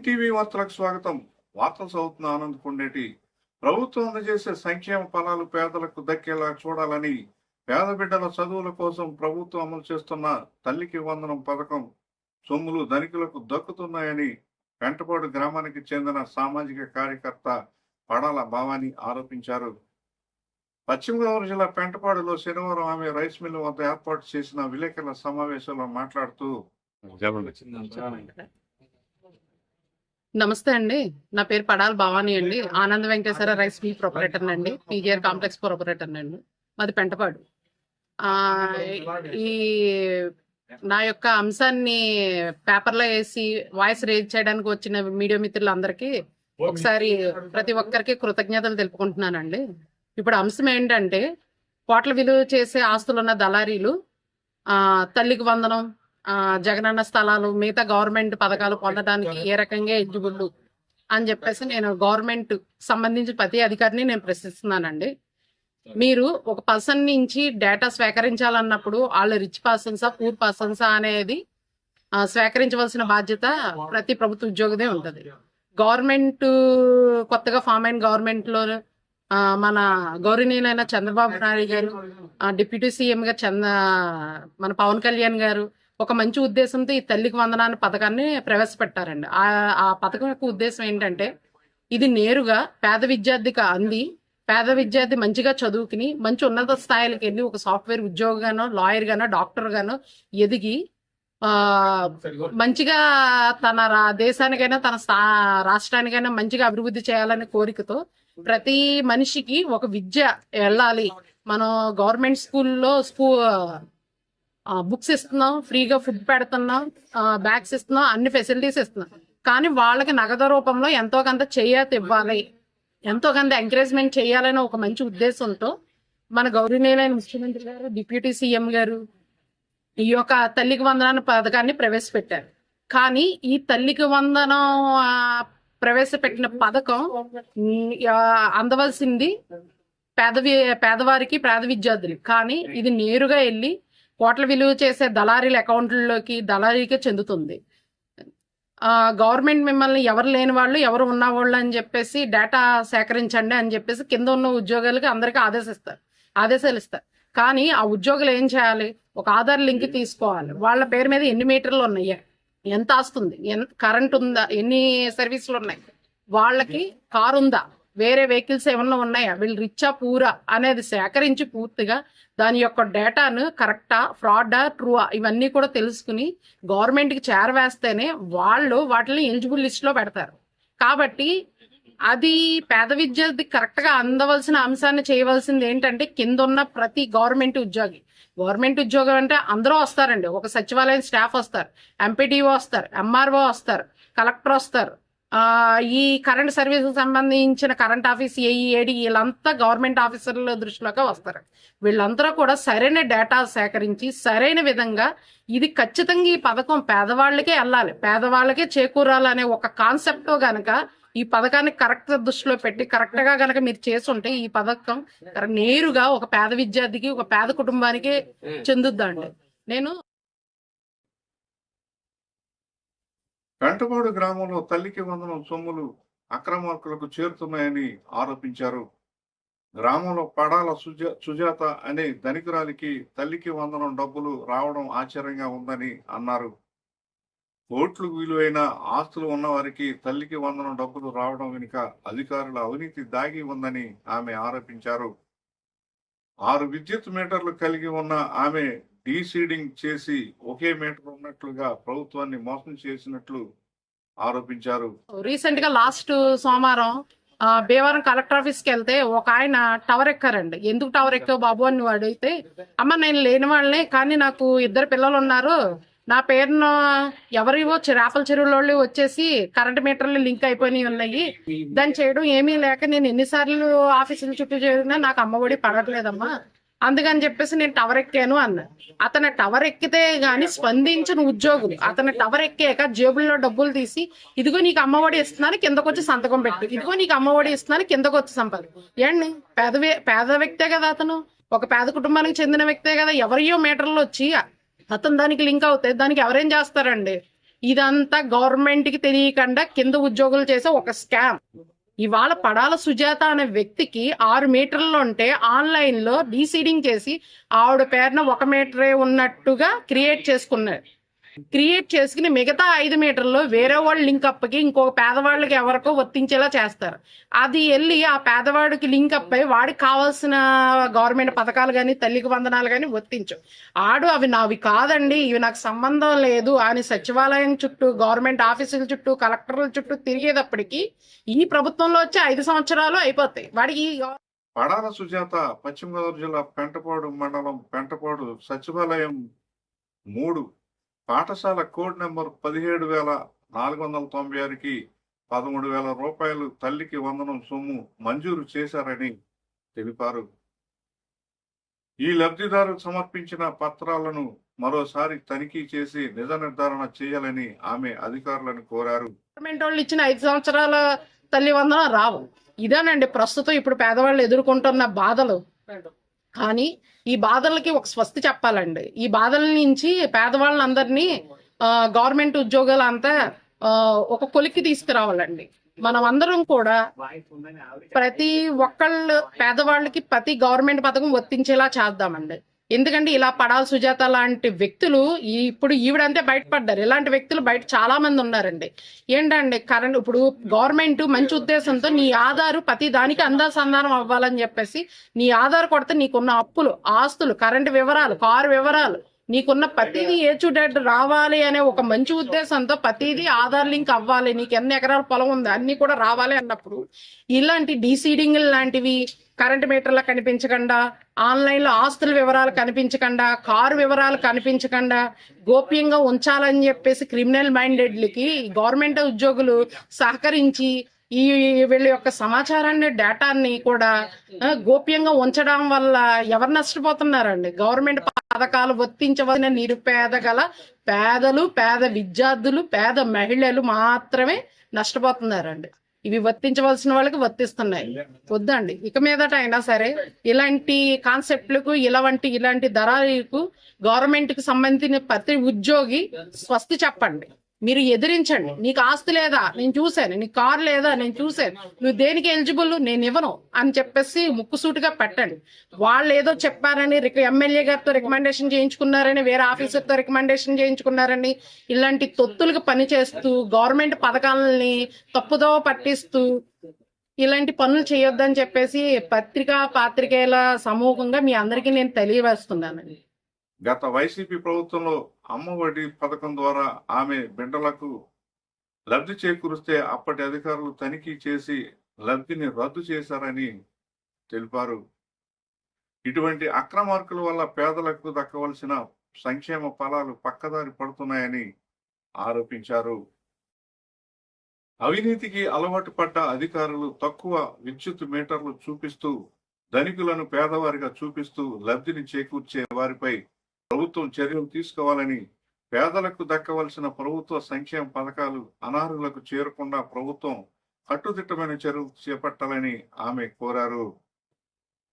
Nine TV వార్తలకు స్వాగతం. వార్తలు చదువుతున్న ఆనంద్ కొండేటి ప్రభుత్వం అందజేసే సంక్షేమ ఫలాలు పేదలకు దక్కేలా చూడాలని పేద బిడ్డల చదువుల కోసం ప్రభుత్వం అమలు చేస్తున్న తల్లికి వందనం పథకం సొమ్ములు ధనికులకు దక్కుతున్నాయని వెంటపాడు గ్రామానికి చెందిన సామాజిక కార్యకర్త పడాల భావాని ఆరోపించారు. పశ్చిమ గోదావరి జిల్లా పెంటపాడులో శనివారం ఆమె రైస్ మిల్ వద్ద ఏర్పాటు చేసిన విలేకరుల సమావేశంలో మాట్లాడుతూ నమస్తే అండి. నా పేరు పడాల్ భవానీ అండి. Ananda Venkateswara rice mill proprietor అండి పీజీఆర్ కాంప్లెక్స్ ప్రొపరేటర్ అండి మాది పెంటపాడు. ఈ నా యొక్క అంశాన్ని పేపర్లో వేసి వాయిస్ రేజ్ చేయడానికి వచ్చిన మీడియా మిత్రులందరికీ ఒకసారి ప్రతి ఒక్కరికి కృతజ్ఞతలు తెలుపుకుంటున్నానండి. ఇప్పుడు అంశం ఏంటంటే కోట్ల విలువ చేసే ఆస్తులున్న దళారీలు ఆ, తల్లికి వందనం జగనన్న స్థలాలు మిగతా గవర్నమెంట్ పథకాలు పొందడానికి ఏ రకంగా ఎలిజిబుల్ అని చెప్పేసి నేను గవర్నమెంట్ సంబంధించిన ప్రతి అధికారిని నేను ప్రశ్నిస్తున్నానండి. మీరు ఒక పర్సన్ నుంచి డేటా స్వీకరించాలన్నప్పుడు వాళ్ళు రిచ్ పర్సన్సా పూర్ పర్సన్సా అనేది స్వీకరించవలసిన బాధ్యత ప్రతి ప్రభుత్వ ఉద్యోగిదే ఉంటుంది. గవర్నమెంట్ కొత్తగా ఫామ్ అయిన గవర్నమెంట్లో ఆ, మన గౌరవనీయులైన చంద్రబాబు నాయుడు గారు ఆ, డిప్యూటీ సీఎం గారు చంద్ర మన పవన్ కళ్యాణ్ గారు ఒక మంచి ఉద్దేశంతో ఈ తల్లికి వందనాన్ని పథకాన్ని ప్రవేశపెట్టారండి. ఆ ఆ పథకం యొక్క ఉద్దేశం ఏంటంటే ఇది నేరుగా పేద విద్యార్థికి అంది పేద విద్యార్థి మంచిగా చదువుకుని మంచి ఉన్నత స్థాయిలకు వెళ్ళి ఒక సాఫ్ట్వేర్ ఉద్యోగానో లాయర్ గానో డాక్టర్ గానో ఎదిగి ఆ మంచిగా తన రా- దేశానికైనా తన స్థా- రాష్ట్రానికైనా మంచిగా అభివృద్ధి చేయాలనే కోరికతో ప్రతి మనిషికి ఒక విద్య వెళ్ళాలి. మనం గవర్నమెంట్ స్కూల్లో స్కూ బుక్స్ ఇస్తున్నాం ఫ్రీగా ఫుడ్ పెడుతున్నాం బ్యాగ్స్ ఇస్తున్నాం అన్ని ఫెసిలిటీస్ ఇస్తున్నాం. కానీ వాళ్ళకి నగదు రూపంలో ఎంతో కొంత చేయాత ఇవ్వాలి. ఎంతో కొంత ఎంకరేజ్మెంట్ చేయాలనే ఒక మంచి ఉద్దేశంతో మన గౌరవనీయులైన ముఖ్యమంత్రి గారు డిప్యూటీ సీఎం గారు ఈ యొక్క తల్లికి వందనాన్ని పథకాన్ని ప్రవేశపెట్టారు. కానీ ఈ తల్లికి వందనం ప్రవేశపెట్టిన పథకం అందవలసింది పేద పేదవారికి పేద విద్యార్థులు కానీ ఇది నేరుగా వెళ్ళి కోట్ల విలువ చేసే దళారీల అకౌంట్లలోకి దళారీకే చెందుతుంది. గవర్నమెంట్ మిమ్మల్ని ఎవరు లేని వాళ్ళు ఎవరు ఉన్న వాళ్ళు అని చెప్పేసి డేటా సేకరించండి అని చెప్పేసి కింద ఉన్న ఉద్యోగాలకి అందరికీ ఆదేశిస్తారు ఆదేశాలు ఇస్తారు. కానీ ఆ ఉద్యోగులు ఏం చేయాలి? ఒక ఆధార్ లింక్ తీసుకోవాలి. వాళ్ళ పేరు మీద ఎన్ని మీటర్లు ఉన్నాయి? ఎంత ఆస్తుంది? ఎంత కరెంట్ ఉందా? ఎన్ని సర్వీసులు ఉన్నాయి? వాళ్ళకి కారు ఉందా? వేరే వెహికల్స్ ఏమన్నా ఉన్నాయా? వీళ్ళు రిచ్చా పూరా అనేది సేకరించి పూర్తిగా దాని యొక్క డేటాను కరెక్టా ఫ్రాడా ట్రూవా ఇవన్నీ కూడా తెలుసుకుని గవర్నమెంట్కి చేరవేస్తేనే వాళ్ళు వాటిని ఎలిజిబుల్ లిస్ట్లో పెడతారు. కాబట్టి అది పేద విద్యార్థి కరెక్ట్గా అందవలసిన అంశాన్ని చేయవలసింది ఏంటంటే కింద ఉన్న ప్రతి గవర్నమెంట్ ఉద్యోగి. గవర్నమెంట్ ఉద్యోగం అంటే అందరూ వస్తారండి. ఒక సచివాలయం స్టాఫ్ వస్తారు. ఎంపీడీఓ వస్తారు. ఎంఆర్ఓ వస్తారు. కలెక్టర్ వస్తారు. ఈ కరెంట్ సర్వీస్ సంబంధించిన కరెంట్ ఆఫీస్ ఏఈఏడి వీళ్ళంతా గవర్నమెంట్ ఆఫీసర్ల దృష్టిలోకి వస్తారు. వీళ్ళందరూ కూడా సరైన డేటా సేకరించి సరైన విధంగా ఇది ఖచ్చితంగా ఈ పథకం పేదవాళ్ళకే వెళ్ళాలి. పేదవాళ్ళకే చేకూరాలనే ఒక కాన్సెప్ట్ గనక ఈ పథకాన్ని కరెక్ట్ దృష్టిలో పెట్టి కరెక్ట్గా గనక మీరు చేస్తుంటే ఈ పథకం నేరుగా ఒక పేద విద్యార్థికి ఒక పేద కుటుంబానికి చెందుద్దండి. నేను పెంటపాడు గ్రామంలో తల్లికి వందనం సొమ్ములు అక్రమార్కులకు చేరుతున్నాయని ఆరోపించారు. గ్రామంలో పడాల సుజా సుజాత అనే ధనికురాలికి తల్లికి వందనం డబ్బులు రావడం ఆశ్చర్యంగా ఉందని అన్నారు. కోట్లు విలువైన ఆస్తులు ఉన్నవారికి తల్లికి వందనం డబ్బులు రావడం వెనుక అధికారుల అవినీతి దాగి ఉందని ఆమె ఆరోపించారు. ఆరు విద్యుత్ మీటర్లు కలిగి ఉన్న ఆమె డీసీడింగ్ చేసి ఒకే మీటర్ ఉన్నట్లుగా ప్రభుత్వాన్ని మోసం చేసినట్లు ఆరోపించారు. రీసెంట్గా లాస్ట్ సోమవారం భీమవరం కలెక్టర్ ఆఫీస్కి వెళ్తే ఒక ఆయన టవర్ ఎక్కారండి. ఎందుకు టవర్ ఎక్కావు బాబు అని నువ్వు అడిగితే అమ్మ నేను లేని వాళ్ళని కానీ నాకు ఇద్దరు పిల్లలు ఉన్నారు. నా పేరును ఎవరివో చేపల చెరువులో వచ్చేసి కరెంట్ మీటర్లు లింక్ అయిపోయినాయి ఉన్నాయి. దాన్ని చేయడం ఏమీ లేక నేను ఎన్నిసార్లు ఆఫీసులు చుట్టూ చేరినా నాకు అమ్మఒడి పడట్లేదమ్మా. అందుకని చెప్పేసి నేను టవర్ ఎక్కాను అన్న. అతను టవర్ ఎక్కితే గాని స్పందించిన ఉద్యోగులు. అతను టవర్ ఎక్కాక జేబుల్లో డబ్బులు తీసి ఇదిగో నీకు అమ్మఒడి ఇస్తున్నాను కిందకొచ్చి సంతకం పెట్టు. ఇదిగో నీకు అమ్మఒడి ఇస్తున్నాను కిందకొచ్చి సంపద ఏండి పేద పేద వ్యక్తే కదా అతను. ఒక పేద కుటుంబానికి చెందిన వ్యక్తే కదా. ఎవరియో మీటర్లు వచ్చి అతను దానికి లింక్ అవుతాయి. దానికి ఎవరేం చేస్తారండి? ఇదంతా గవర్నమెంట్కి తెలియకుండా కింద ఉద్యోగులు చేసే ఒక స్కామ్. ఇవాళ పడాల సుజాత అనే వ్యక్తికి ఆరు మీటర్లు ఉంటే ఆన్లైన్లో డీసీడింగ్ చేసి ఆవిడ పేరున ఒక మీటరే ఉన్నట్టుగా క్రియేట్ చేసుకున్నారు. క్రియేట్ చేసుకుని మిగతా ఐదు మీటర్లు వేరే వాళ్ళు లింక్ అప్పకి ఇంకో పేదవాళ్ళకి ఎవరికో వర్తించేలా చేస్తారు. అది వెళ్ళి ఆ పేదవాడికి లింక్ అప్ అయి వాడికి కావాల్సిన గవర్నమెంట్ పథకాలు కానీ తల్లికి వందనాలు కానీ వర్తించు ఆడు అవి నావి కాదండి. ఇవి నాకు సంబంధం లేదు అని సచివాలయం చుట్టూ గవర్నమెంట్ ఆఫీసుల చుట్టూ కలెక్టర్ల చుట్టూ తిరిగేటప్పటికి ఈ ప్రభుత్వంలో వచ్చే ఐదు సంవత్సరాలు అయిపోతాయి. వాడికి పడాల సుజాత పశ్చిమ గోదావరి జిల్లా పెంటపాడు మండలం పెంటపాడు సచివాలయం మూడు. పాఠశాల కోడ్ నెంబర్ పదిహేడు వేల నాలుగు వందల తొంభై ఆరుకి పదమూడు వేల రూపాయలు తల్లికి వందనం సొమ్ము మంజూరు చేశారని తెలిపారు. ఈ లబ్ధిదారు సమర్పించిన పత్రాలను మరోసారి తనిఖీ చేసి నిజ నిర్ధారణ చేయాలని ఆమె అధికారులను కోరారు. గవర్నమెంట్ వాళ్ళు ఇచ్చిన ఐదు సంవత్సరాల తల్లి వందనం రావు. ఇదేనండి ప్రస్తుతం ఇప్పుడు పేదవాళ్ళు ఎదుర్కొంటున్న బాధలు. కానీ ఈ బాధలకి ఒక స్వస్తి చెప్పాలండి. ఈ బాధల నుంచి పేదవాళ్ళందరినీ గవర్నమెంట్ ఉద్యోగాలు అంతా ఒక కొలిక్కి తీసుకురావాలండి. మనం అందరం కూడా ప్రతి ఒక్కళ్ళు పేదవాళ్ళకి ప్రతి గవర్నమెంట్ పథకం వర్తించేలా చేద్దామండి. ఎందుకంటే ఇలా పడాల సుజాత లాంటి వ్యక్తులు ఇప్పుడు ఈవిడంతే బయటపడ్డారు. ఇలాంటి వ్యక్తులు బయట చాలా మంది ఉన్నారండి. ఏంటండి కరెంట్ ఇప్పుడు గవర్నమెంట్ మంచి ఉద్దేశంతో నీ ఆధారు ప్రతి దానికి అందాసంధానం అవ్వాలని చెప్పేసి నీ ఆధార్ కొడితే నీకున్న అప్పులు ఆస్తులు కరెంటు వివరాలు కారు వివరాలు నీకున్న ప్రతిదీ ఏ డేట్ రావాలి అనే ఒక మంచి ఉద్దేశంతో ప్రతిదీ ఆధార్ లింక్ అవ్వాలి. నీకు ఎన్ని ఎకరాల పొలం ఉంది? అన్ని కూడా రావాలి అన్నప్పుడు ఇలాంటి డీసీడింగ్ లాంటివి కరెంట్ మీటర్లు కనిపించకుండా ఆన్లైన్లో ఆస్తుల వివరాలు కనిపించకుండా కారు వివరాలు కనిపించకుండా గోప్యంగా ఉంచాలని చెప్పేసి క్రిమినల్ మైండెడ్లకి గవర్నమెంట్ ఉద్యోగులు సహకరించి ఈ వీళ్ళ యొక్క సమాచారాన్ని డేటాని కూడా గోప్యంగా ఉంచడం వల్ల ఎవరు నష్టపోతున్నారండి? గవర్నమెంట్ పథకాలు వర్తించవలసిన నిరుపేద గల పేదలు పేద విద్యార్థులు పేద మహిళలు మాత్రమే నష్టపోతున్నారండి. ఇవి వర్తించవలసిన వాళ్ళకి వర్తిస్తున్నాయి వద్దండి. ఇక మీదట అయినా సరే ఇలాంటి కాన్సెప్ట్లకు ఇలాంటి ఇలాంటి ధరలకు గవర్నమెంట్కు సంబంధించిన ప్రతి ఉద్యోగి స్వస్తి చెప్పండి. మీరు ఎదిరించండి. నీకు ఆస్తి లేదా? నేను చూశాను. నీకు కారు లేదా? నేను చూశాను. నువ్వు దేనికి ఎలిజిబుల్ నేను ఇవ్వను అని చెప్పేసి ముక్కుసూటిగా పెట్టండి. వాళ్ళు ఏదో చెప్పారని ఎమ్మెల్యే గారితో రికమెండేషన్ చేయించుకున్నారని వేరే ఆఫీసర్తో రికమెండేషన్ చేయించుకున్నారని ఇలాంటి తొత్తులకు పనిచేస్తూ గవర్నమెంట్ పథకాలని తప్పుదో పట్టిస్తూ ఇలాంటి పనులు చేయొద్దని చెప్పేసి పత్రికా పాత్రికేయుల సమూహంగా మీ అందరికీ నేను తెలియవేస్తున్నానండి గత వైసీపీ ప్రభుత్వంలో అమ్మఒడి పథకం ద్వారా ఆమె బిడ్డలకు లబ్ధి చేకూరిస్తే అప్పటి అధికారులు తనిఖీ చేసి లబ్ధిని రద్దు చేశారని తెలిపారు. ఇటువంటి అక్రమార్కుల వల్ల పేదలకు దక్కవలసిన సంక్షేమ ఫలాలు పక్కదారి పడుతున్నాయని ఆరోపించారు. అవినీతికి అలవాటు పడ్డ అధికారులు తక్కువ విద్యుత్ మీటర్లు చూపిస్తూ ధనికులను పేదవారిగా చూపిస్తూ లబ్ధిని చేకూర్చే వారిపై ప్రభుత్వం చర్యలు తీసుకోవాలని పేదలకు దక్కవలసిన ప్రభుత్వ సంక్షేమ పథకాలు అనర్హులకు చేరకుండా ప్రభుత్వం కట్టుదిట్టమైన చర్యలు చేపట్టాలని ఆమె కోరారు.